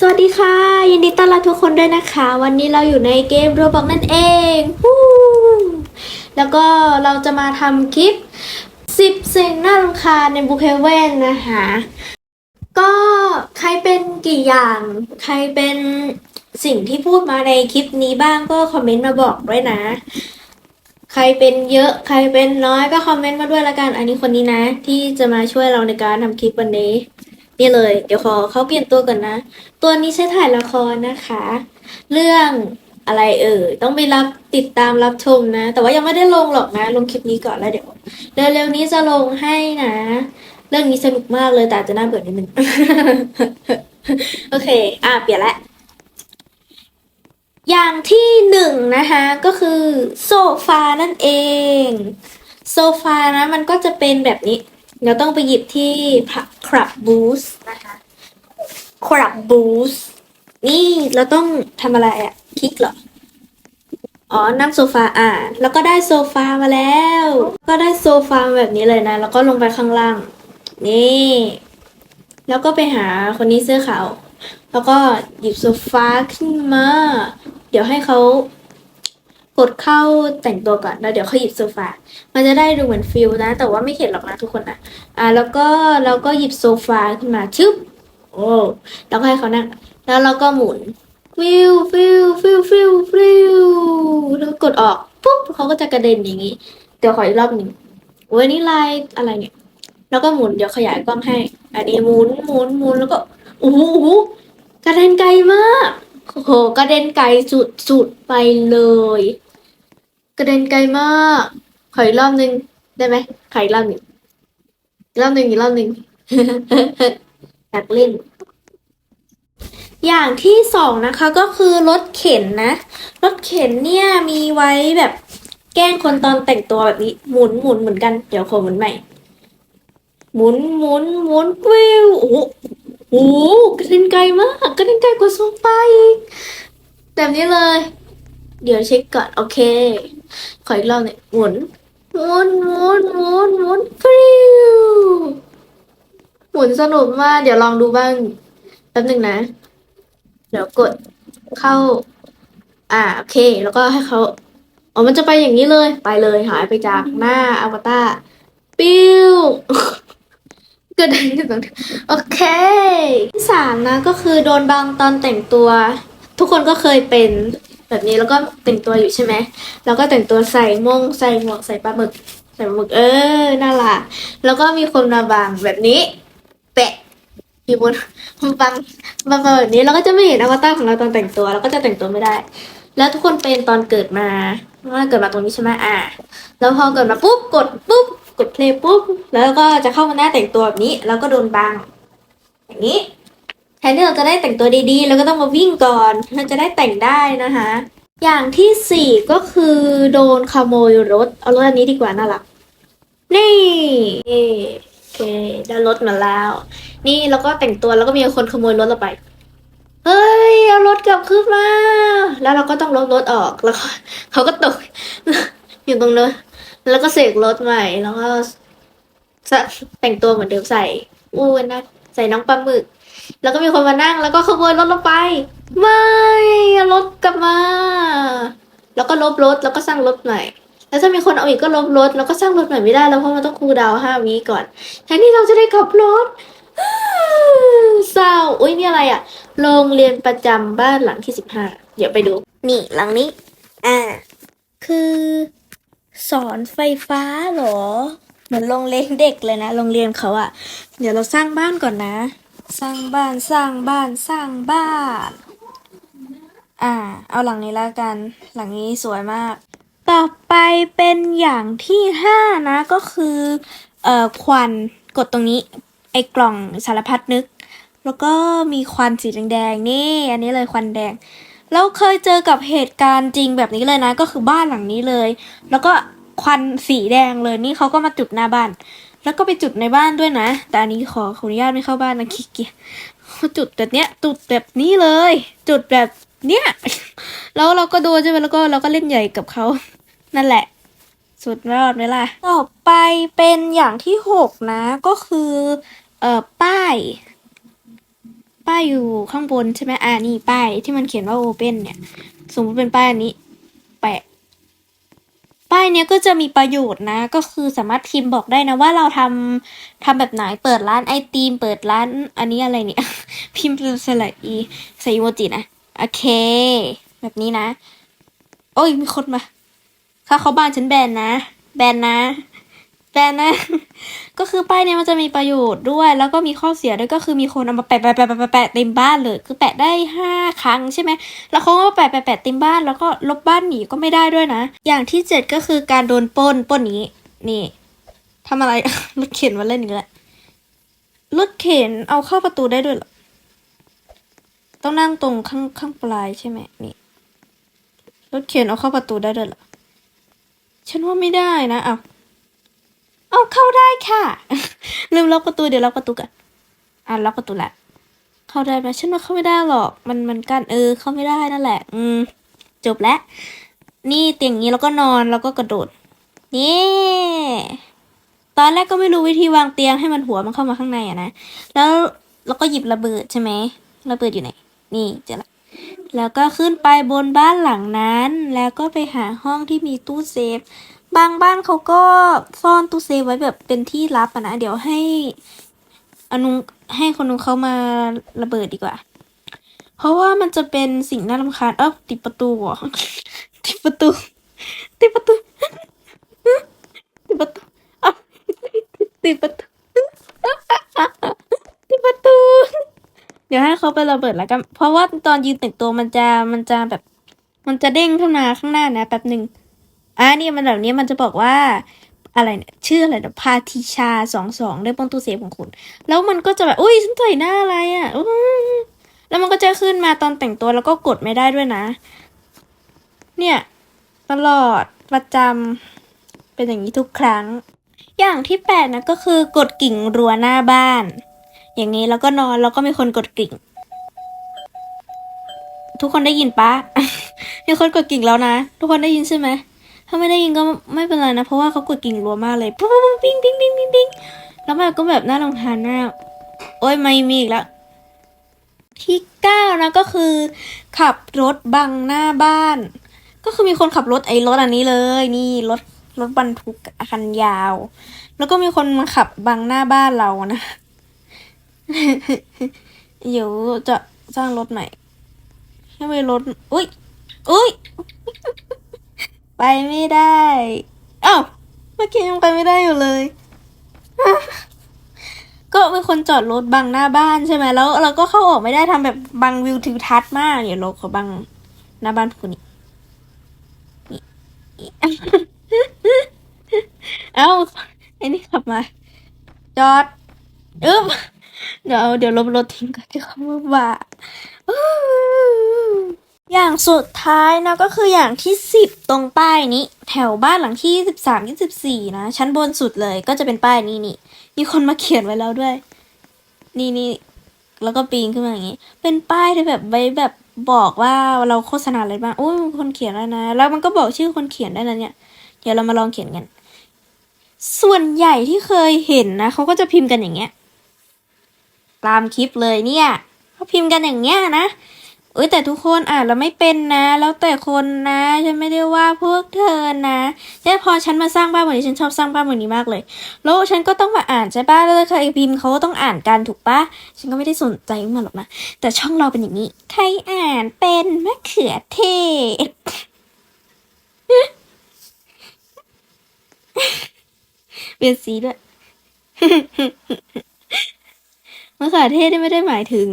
สวัสดีค่ะ ยินดีต้อนรับทุกคนด้วยนะคะ วันนี้เราอยู่ในเกม Roblox นั่นเองฮู้แล้วก็เราจะมาทำคลิป 10 สิ่งน่ารำคาญในบุคเฮเว่นนะคะก็ใครเป็นกี่อย่าง ใครเป็นสิ่งที่พูดมาในคลิปนี้บ้างก็คอมเมนต์มาบอกด้วยนะ ใครเป็นเยอะใครเป็นน้อยก็คอมเมนต์มาด้วยละกัน อันนี้คนนี้นะ ที่จะมาช่วยเราในการทำคลิปวันนี้ นี่เลย เดี๋ยวขอเขาเปลี่ยนตัวก่อนนะ ตัวนี้ใช้ถ่ายละครนะคะ เรื่องอะไรเอ่ยต้องไปรับติดตามรับชมนะ แต่ว่ายังไม่ได้ลงหรอกนะ ลงคลิปนี้ก่อนแล้วเดี๋ยวเร็วๆนี้จะลงให้นะ เรื่องนี้สนุกมากเลยแต่จจะน่าเบื่อนิดนึง โอเค อะเปลี่ยนละอย่างที่หนึ่งนะคะก็คือโซฟานั่นเอง โซฟานะมันก็จะเป็นแบบนี้ เราต้องไปหยิบที่คลับบูสนะคะคลับบูสนี่เราต้องทำอะไรอะคลิกเหรอ อ๋อนั่งโซฟาอ่า แล้วก็ได้โซฟามาแล้ว ก็ได้โซฟาแบบนี้เลยนะ แล้วก็ลงไปข้างล่าง นี่ แล้วก็ไปหาคนนี้เสื้อขาว แล้วก็หยิบโซฟาขึ้นมา เดี๋ยวให้เขา กดเข้าแต่งตัวก่อนแล้วเดี๋ยวเขาหยิบโซฟา มันจะได้ดูเหมือนฟิลนะ แต่ว่าไม่เห็นหรอกนะทุกคนนะอ่าแล้วก็เราก็หยิบโซฟาขึ้นมาชึบโอ้แล้วก็ให้เขานั่งแล้วเราก็หมุนฟิวฟิวฟิวฟิวฟิวแล้วกดออกปุ๊บเขาก็จะกระเด็นอย่างนี้ เดี๋ยวขออีกรอบหนึ่งโอ้ยนี่ลายอะไรเนี่ย แล้วก็หมุนเดี๋ยวขยายกล้องให้ อันนี้หมุนหมุนหมุนแล้วก็โอ้โหโอ้โหกระเด็นไกลมากโอ้โหกระเด็นไกลสุดสุดไปเลย กระเด็นไกลมาก ขออีกรอบหนึ่งได้ไหมขออีกรอบหนึ่งอีกรอบหนึ่งอีกรอบหนึ่งอยากเล่น อย่างที่สองนะคะก็คือรถเข็นนะ รถเข็นเนี่ยมีไว้แบบแกล้งคนตอนแต่งตัวแบบนี้ หมุนหมุนเหมือนกัน เดี๋ยวขอหมุนใหม่ หมุนหมุนหมุนวิวโอ้โหโอ้โหกระเด็นไกลมากกระเด็นไกลกว่าโซฟาอีกแบบนี้เลย เดี๋ยวเช็คก่อน โอเค ขออีกรอบหนึ่งหมุนหมุนหมุนหมุนหมุนฟิวหมุนสนุกมากเดี๋ยวลองดูบ้างแป๊บหนึ่งนะ เดี๋ยวกดเข้า อ่าโอเค แล้วก็ให้เขาอ๋อมันจะไปอย่างนี้เลยไปเลยหายไปจากหน้าอวตารปิ้วกระเด็นกันตรงนี้โอเคที่สามนะก็คือโดนบังตอนแต่งตัว ทุกคนก็เคยเป็นแบบนี้แล้วก็แต่งตัวอยู่ใช่ไหมแล้วก็แต่งตัวใส่มงใส่หมวกใส่ปลาหมึก ใส่ปลาหมึกเออน่ารักแล้วก็มีคนมาบังแบบนี้ แปะอยู่บนบังบางแบบนี้เราก็จะไม่เห็นอวตารของเราตอนแต่งตัวเราก็จะแต่งตัวไม่ได้ แล้วทุกคนเป็นตอนเกิดมาว่าเกิดมาตรงนี้ใช่ไหมอ่าแล้วพอเกิดมาปุ๊บกดปุ๊บกดเพลย์ปุ๊บแล้วก็จะเข้ามาหน้าแต่งตัวแบบนี้ แล้วก็โดนบังอย่างนี้ นที่เราจะได้แต่งตัวดีๆ เราก็ต้องมาวิ่งก่อนเราจะได้แต่งได้นะคะ อย่างที่สี่ก็คือโดนขโมยรถ เอารถอันนี้ดีกว่าน่ารัก นี่โอเคได้รถมาแล้ว นี่แล้วก็แต่งตัวแล้วก็มีคนขโมยรถเราไปเฮ้ยเอารถกลับคืนมา แล้วเราก็ต้องลบรถออกแล้วเขาก็ตก อยู่ตรงนั้นแล้วก็เสกรถใหม่ แล้วก็แต่งตัวเหมือนเดิมใส่อู้นะใส่น้องปลาหมึก แล้วก็มีคนมานั่งแล้วก็ขโมยรถเราไป ไม่รถกลับมา แล้วก็ลบรถแล้วก็สร้างรถใหม่ แล้วถ้ามีคนเอาอีกก็ลบรถแล้วก็สร้างรถใหม่ไม่ได้แล้วเพราะมันต้องคูดาวห้าวิก่อนแทนที่เราจะได้ขับรถเศร้าอุ้ยนี่อะไรอะโรงเรียนประจำบ้านหลังที่สิบห้าเดี๋ยวไปดู นี่หลังนี้อ่าคือ สอนไฟฟ้าหรอ เหมือนโรงเรียนเด็กเลยนะโรงเรียนเขาอะเดี๋ยวเราสร้างบ้านก่อนนะ สร้างบ้านสร้างบ้านสร้างบ้าน อ่า เอาหลังนี้แล้วกัน หลังนี้สวยมาก ต่อไปเป็นอย่างที่ห้านะ ก็คือ เอ่อ ควัน กดตรงนี้ ไอ้กล่องสารพัดนึก แล้วก็มีควันสีแดงๆ นี่ อันนี้เลยควันแดงแล้วเคยเจอกับเหตุการณ์จริงแบบนี้เลยนะ ก็คือบ้านหลังนี้เลย แล้วก็ควันสีแดงเลย นี่เขาก็มาจุดหน้าบ้าน แล้วก็ไปจุดในบ้านด้วยนะ แต่อันนี้ขอขออนุญาตไม่เข้าบ้านนะคิกเกียจุดแบบเนี้ยจุดแบบนี้เลย จุดแบบเนี้ยแล้วเราก็ดูใช่ไหมแล้วก็เราก็เล่นใหญ่กับเขานั่นแหละ สุดยอดไหมล่ะต่อไปเป็นอย่างที่หกนะ ก็คือเออป้าย ป้ายอยู่ข้างบนใช่ไหมอ่านี่ป้ายที่มันเขียนว่า open เนี่ย สมมติเป็นป้ายอันนี้ แปะ ป้ายเนี้ยก็จะมีประโยชน์นะ ก็คือสามารถพิมพ์บอกได้นะว่าเราทำทำแบบไหนเปิดร้านไอติมเปิดร้านอันนี้อะไรเนี่ย พิมพ์เป็นสลัอีใส่อีโมจินะโอเค แบบนี้นะ โอ้ยมีคนมา ถ้าเขาบ้านฉันแบนนะ แบนนะ แต่นะ ก็คือป้ายเนี่ยมันจะมีประโยชน์ด้วย แล้วก็มีข้อเสียด้วยก็คือมีคนเอามาแปะแปะแปะแปะแปะเต็มบ้านเลย คือแปะได้ห้าครั้งใช่ไหมแล้วเขาก็แปะแปะแปะเต็มบ้าน แล้วก็ลบบ้านหนีก็ไม่ได้ด้วยนะ อย่างที่เจ็ดก็คือการโดนป้นป้นนี้ นี่ทำอะไรรถเข็นมาเล่นอีกแล้วรถเข็นเอาเข้าประตูได้ด้วยหรอ ต้องนั่งตรงข้างข้างปลายใช่ไหมนี่รถเข็นเอาเข้าประตูได้ด้วยหรอ ฉันว่าไม่ได้นะอ้าว เอาเข้าได้ค่ะ ลืมล็อกประตูเดี๋ยวล็อกประตูกันอะล็อกประตูและ เข้าได้ไหมฉันว่าเข้าไม่ได้หรอก มันมันกั้นเออ เข้าไม่ได้นั่นแหละ อืม จบแล้วนี่เตียงนี้แล้วก็นอนแล้วก็กระโดดนี่ตอนแรกก็ไม่รู้วิธีวางเตียงให้มันหัวมันเข้ามาข้างในอะนะแล้วเราก็หยิบระเบิดใช่ไหมระเบิดอยู่ไหน นี่เจอแล้ว แล้วก็ขึ้นไปบนบ้านหลังนั้น แล้วก็ไปหาห้องที่มีตู้เซฟ บางบ้านเขาก็ซ่อนตู้เซฟไว้แบบเป็นที่ลับนะ เดี๋ยวให้อนุให้คนนุเขามาระเบิดดีกว่า เพราะว่ามันจะเป็นสิ่งน่ารำคาญเออติดประตูติดประตู ติดประตู ติดประตูอะติดประตู เดี๋ยวให้เขาไประเบิดแล้วกัน เพราะว่าตอนยืนแต่งตัวมันจะมันจะแบบ มันจะเด้งขึ้นมาข้างหน้านะแป๊บหนึ่งอ่านี่มันแบบนี้มันจะบอกว่าอะไรเนี่ยชื่ออะไรนะพาทิชาสองสองได้ป้องตัวเซฟของคุณ แล้วมันก็จะแบบอุ้ยฉันใส่หน้าอะไรอะ่ะแล้วมันก็จะขึ้นมาตอนแต่งตัวแล้วก็กดไม่ได้ด้วยนะ เนี่ย ตลอดประจำเป็นอย่างนี้ทุกครั้ง อย่างที่แปดนะก็คือกดกิ่งรั้วหน้าบ้าน อย่างนี้แล้วก็นอนแล้วก็มีคนกดกริ่ง ทุกคนได้ยินปะ มีคนกดกริ่งแล้วนะ ทุกคนได้ยินใช่ไหมถ้าไม่ได้ยินก็ไม่เป็นไรนะ เพราะว่าเขากดกริ่งรัวมากเลยปุ๊บปุ๊บปิ๊งปิ๊งปิ๊งปิ๊งปิ๊งแล้วมันก็แบบน่ารำคาญมากโอ้ยไม่มีอีกแล้วที่เก้านะก็คือ ขับรถบังหน้าบ้าน ก็คือมีคนขับรถไอ้รถอันนี้เลย นี่รถรถบรรทุกคันยาว แล้วก็มีคนมาขับบังหน้าบ้านเรานะ เดี๋ยวจะสร้างรถใหม่ให้ไปรถอุ้ยอุ้ย ไปไม่ได้อ้าวเมื่อกี้ยังไปไม่ได้อยู่เลย ก็เป็นคนจอดรถบังหน้าบ้านใช่ไหมแล้ว เราก็เข้าออกไม่ได้ทำแบบบังวิวทิวทัศน์มากเดี๋ยวเราขอบังหน้าบ้านคุณนี่เอ้าไอ้นี่ขับมา จอด อึ๊บ เดี๋ยวเดี๋ยวลบรถทิ้งกันที่เขาบอว่าอย่างสุดท้ายนะก็คืออย่างที่สิบตรงป้ายนี้ แถวบ้านหลังที่สิบสามยี่สิบสี่นะ ชั้นบนสุดเลยก็จะเป็นป้ายนี้นี่ มีคนมาเขียนไว้แล้วด้วย นี่นี่แล้วก็ปีนขึ้นมาอย่างนี้ เป็นป้ายที่แบบไว้แบบบอกว่าเราโฆษณาอะไรบ้างโอ้ยมีคนเขียนแล้วนะ แล้วมันก็บอกชื่อคนเขียนได้แล้วเนี่ย เดี๋ยวเรามาลองเขียนกัน ส่วนใหญ่ที่เคยเห็นนะเขาก็จะพิมพ์กันอย่างเงี้ย ตามคลิปเลยเนี่ยเขาพิมพ์กันอย่างเงี้ยนะเอ้แต่ทุกคนอ่านแล้วไม่เป็นนะ แล้วแต่คนนะฉันไม่ได้ว่าพวกเธอนะแต่พอฉันมาสร้างบ้านแบบนี้ฉันชอบสร้างบ้านแบบนี้มากเลย แล้วฉันก็ต้องมาอ่านใช่ปะแล้วใครพิมพ์เขาก็ต้องอ่านกันถูกปะฉันก็ไม่ได้สนใจมันหรอกนะแต่ช่องเราเป็นอย่างนี้ ใครอ่านเป็นมะเขือเทศเปลี่ยนสีด้วยะเขือเทศไม่ได้หมายถึง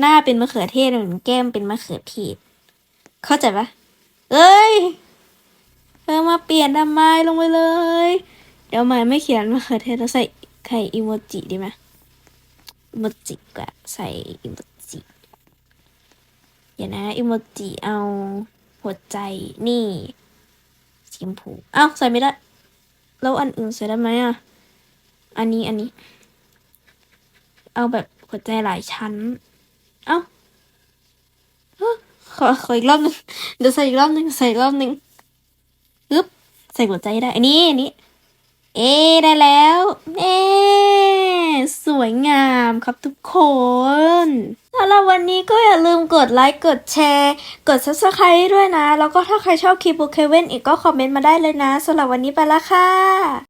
หน้าเป็นมะเขือเทศเหมือนแก้มเป็นมะเขือเทศเข้าใจปะเอ้ยเออมาเปลี่ยนทำไมลงไปเลย เดี๋ยวหมายไม่เขียนมะเขือเทศเราใส่ไข่อิโมจิดีไหมอิโมจิกว่าใส่อิโมจิอย่านะอิโมจิเอาหัวใจนี่สีชมพูอ้าวใส่ไม่ได้ แล้วอันอื่นใส่ได้ไหมอะ อันนี้อันนี้ เอาแบบหัวใจหลายชั้น เอา้าขอขออีกรอบนึงเดี๋ยวใส่อีกรอบนึงใส่อีกรอบนึงอึ๊บใส่หัวใจได้ อันนี้อันนี้ เอ๊ได้แล้วเอ๊สวยงามครับทุกคนสำหรัวันนี้ก็อย่าลืมกดไลค์ กดแชร์ กด subscribe ด้วยนะ แล้วก็ถ้าใครชอบคลิปบุเคเว่นอีกก็คอมเมนต์มาได้เลยนะสำหรับวันนี้ไปละค่ะ